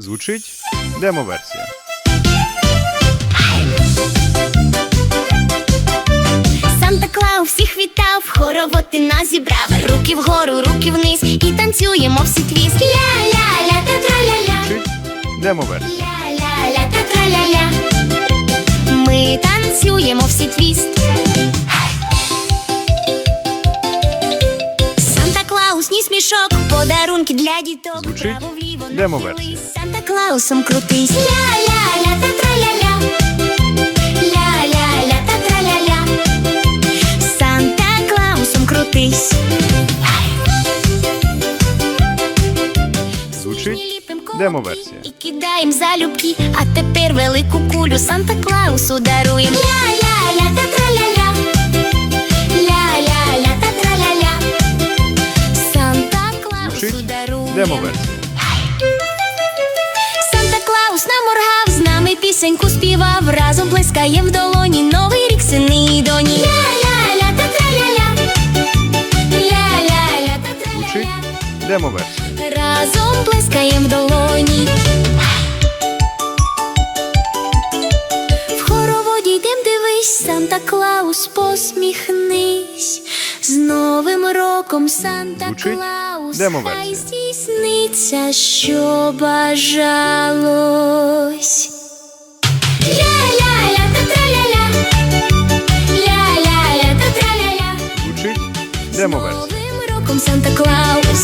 Звучить демо-версія. Санта Клаус всіх вітав, хоровоти нас зібрав. Руки вгору, руки вниз і танцюємо всі твіст. Ля-ля-ля, та траля-ля. Демо-версія. Ля-ля-ля, та траля-ля. Ми танцюємо всі твіст. Санта Клаус, ніс мішок, подарунки для діток. Звучить Вправо-вліво демо-версія. нахились, Санта Клаусом крутись. Ля-ля-ля, та траля-ля. Ля-ля-ля, та траля-ля. Санта Клаусом крутись. Звучить демо-версія. І кидаєм залюбки, а тепер велику кулю Санта Клаусу даруєм. Ля-ля-ля та траля-ля. Демо-версія. Санта Клаус наморгав, з нами пісеньку співав, разом плескаєм в долоні новий рік сини доні. Ля-ля-ля та траля-ля. Ля-ля-ля та Звучить траля-ля. демо-версія. Разом плескаєм в долоні. В хороводі йдем дивись, Санта Клаус, посміхнись. З Новим роком Санта Звучить Клаус. Хай здійсниться, що бажалось. Ля-ля-ля та траля-ля. Ля-ля-ля та траля-ля. Звучить З демо-версія. Новим роком Санта Клаус.